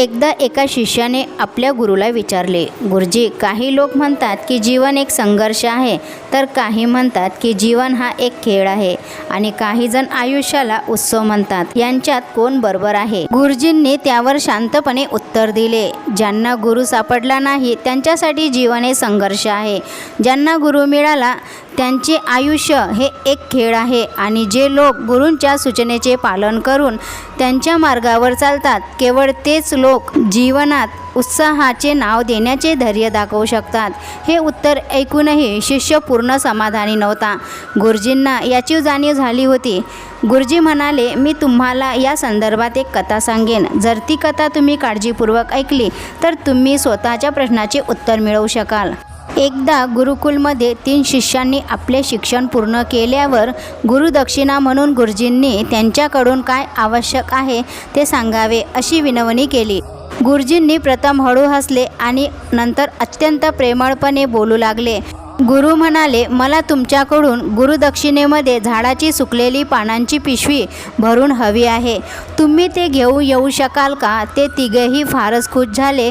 एकदा एका शिष्याने आपल्या गुरुला विचारले गुरुजी काही लोक म्हणतात की जीवन एक संघर्ष आहे तर काही म्हणतात की जीवन हा एक खेळ आहे आणि काही जण आयुष्याला उत्सव म्हणतात. यांच्यात कोण बरोबर आहे? गुरुजींनी त्यावर शांतपणे उत्तर दिले ज्यांना गुरु सापडला नाही त्यांच्यासाठी जीवन हे संघर्ष आहे. ज्यांना गुरु मिळाला त्यांचे आयुष्य हे एक खेळ आहे आणि जे लोक गुरूंच्या सूचनेचे पालन करून त्यांच्या मार्गावर चालतात केवळ तेच लोक जीवनात उत्साहाचे नाव देण्याचे धैर्य दाखवू शकतात. हे उत्तर ऐकूनही शिष्य पूर्ण समाधानी नव्हता. गुरुजींना याची जाणीव झाली होती. गुरुजी म्हणाले मी तुम्हाला या संदर्भात एक कथा सांगेन. जर ती कथा तुम्ही काळजीपूर्वक ऐकली तर तुम्ही स्वतःच्या प्रश्नाचे उत्तर मिळवू शकाल. एकदा गुरुकुलमध्ये तीन शिष्यांनी आपले शिक्षण पूर्ण केल्यावर गुरुदक्षिणा म्हणून गुरुजींनी त्यांच्याकडून काय आवश्यक आहे ते सांगावे अशी विनवणी केली. गुरुजींनी प्रथम हळू हसले आणि नंतर अत्यंत प्रेमळपणे बोलू लागले. गुरु म्हणाले मला तुमच्याकडून गुरुदक्षिणेमध्ये झाडाची सुकलेली पानांची पिशवी भरून हवी आहे. तुम्ही ते घेऊ येऊ शकाल का? ते तिघेही फारच खुश झाले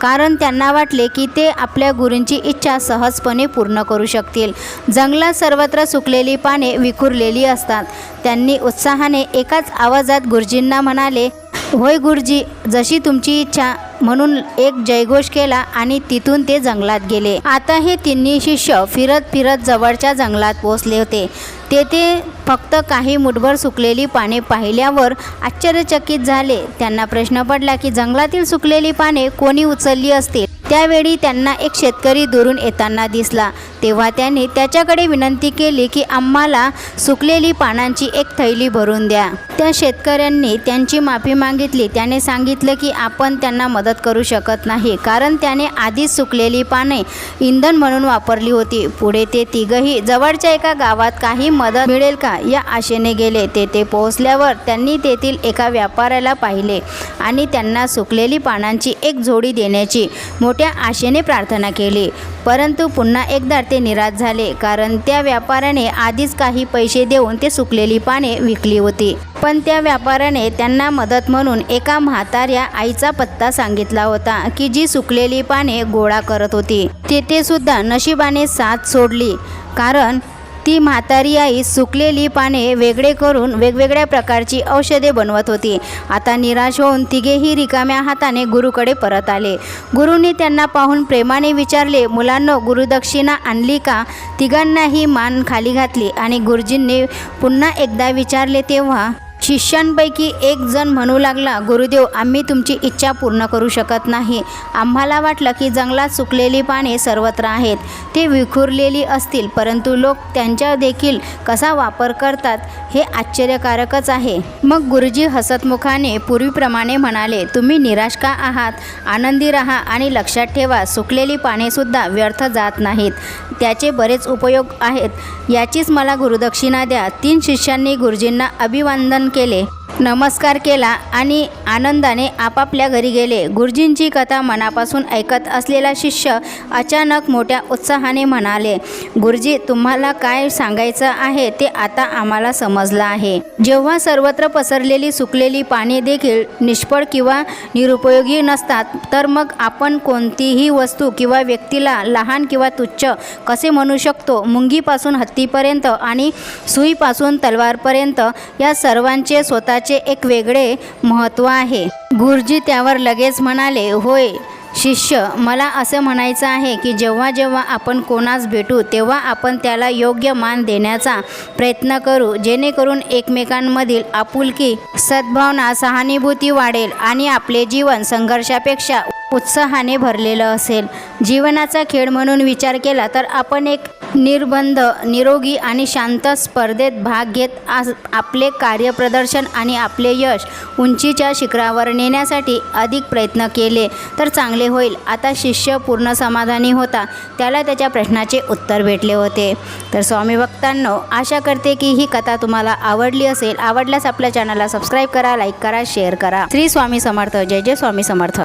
कारण त्यांना वाटले की ते आपल्या गुरूंची इच्छा सहजपणे पूर्ण करू शकतील. जंगलात सर्वत्र सुकलेली पाने विखुरलेली असतात. त्यांनी उत्साहाने एकाच आवाजात गुरुजींना म्हणाले होय गुरुजी जशी तुमची इच्छा. म्हणून एक जयघोष केला आणि तिथून ते जंगलात गेले. आता हे तिन्ही शिष्य फिरत फिरत जवळच्या जंगलात पोहोचले होते. तेथे फक्त काही मुठभर सुकलेली पाने पाहिल्यावर आश्चर्यचकित झाले. त्यांना प्रश्न पडला की जंगलातील सुकलेली पाने कोणी उचलली असतील? त्यावेळी त्यांना एक शेतकरी दुरून येताना दिसला. तेव्हा त्यांनी त्याच्याकडे विनंती केली की आम्हाला सुकलेली पानांची एक थैली भरून द्या. त्या शेतकऱ्यांनी त्यांची माफी मागितली. त्याने सांगितलं की आपण त्यांना मदत करू शकत नाही. कारण त्याने आधीच सुकलेली पाने इंधन म्हणून वापरली होती. पुढे ते तिघही जवळच्या एका गावात काही मदत मिळेल का? या आशेने गेले. तेथे पोहोचल्यावर त्यांनी तेथील एका व्यापाऱ्याला पाहिले आणि त्यांना सुकलेली पानांची एक जोडी देण्याची मोठ्या आशेने प्रार्थना केली. परंतु पुन्हा एकदा ते निराश झाले. कारण त्या व्यापाऱ्याने आधीच काही पैसे देऊन ते सुकलेली पाने विकली होती. पण त्या व्यापाऱ्याने त्यांना मदत म्हणून एका म्हाताऱ्या आईचा पत्ता सांगितला होता की जी सुकलेली पाने गोळा करत होती. तेथे सुद्धा नशिबाने साथ सोडली. कारण ती म्हातारी आई सुकलेली पाने वेगळे करून वेगवेगळ्या प्रकारची औषधे बनवत होती. आता निराश होऊन तिघेही रिकाम्या हाताने गुरुकडे परत आले. गुरुनी त्यांना पाहून प्रेमाने विचारले मुलांनो गुरुदक्षिणा आणली का? तिघांनाही मान खाली घातली आणि गुरुजींनी पुन्हा एकदा विचारले तेव्हा शिष्यांपैकी एक जण म्हणू लागला गुरुदेव आम्ही तुमची इच्छा पूर्ण करू शकत नाही. आम्हाला वाटलं की जंगलात सुकलेली पाने सर्वत्र आहेत. ते विखुरलेली असतील परंतु लोक त्यांच्या देखील कसा वापर करतात हे आश्चर्यकारकच आहे. मग गुरुजी हसतमुखाने पूर्वीप्रमाणे म्हणाले तुम्ही निराश का आहात? आनंदी राहा आणि लक्षात ठेवा सुकलेली पानेसुद्धा व्यर्थ जात नाहीत. त्याचे बरेच उपयोग आहेत. याचीच मला गुरुदक्षिणा द्या. तीन शिष्यांनी गुरुजींना अभिवंदन केले. Bukele, नमस्कार केला आणि आनंदाने आपापल्या घरी गेले. गुरुजींची कथा मनापासून ऐकत असलेला शिष्य अचानक मोठ्या उत्साहाने म्हणाले गुरुजी तुम्हाला काय सांगायचं आहे ते आता आम्हाला समजलं आहे. जेव्हा सर्वत्र पसरलेली सुकलेली पाने देखील निष्फळ किंवा निरुपयोगी नसतात तर मग आपण कोणतीही वस्तू किंवा व्यक्तीला लहान किंवा तुच्छ कसे म्हणू शकतो? मुंगीपासून हत्तीपर्यंत आणि सुईपासून तलवारपर्यंत या सर्वांचे स्वतःचे एक वेगळे महत्त्व आहे. गुरुजी त्यावर लगेच म्हणाले होय शिष्य मला असं म्हणायचं आहे की जेव्हा जेव्हा आपण कोणास भेटू तेव्हा आपण त्याला योग्य मान देण्याचा प्रयत्न करू जेणेकरून एकमेकांमधील आपुलकी सद्भावना सहानुभूती वाढेल आणि आपले जीवन संघर्षापेक्षा उत्साहाने भरलेलं असेल. जीवनाचा खेळ म्हणून विचार केला तर आपण एक निर्बंध निरोगी आणि शांत स्पर्धेत भाग घेत आज आपले कार्यप्रदर्शन आणि आपले यश उंचीच्या शिखरावर नेण्यासाठी अधिक प्रयत्न केले तर चांगले होईल. आता शिष्य पूर्ण समाधानी होता. त्याला त्याच्या प्रश्नाचे उत्तर भेटले होते. तर स्वामी भक्तांनो आशा करते की ही कथा तुम्हाला आवडली असेल. आवडल्यास आपल्या चॅनलला सबस्क्राईब करा लाईक करा शेअर करा. श्री स्वामी समर्थ. जय जय स्वामी समर्थ.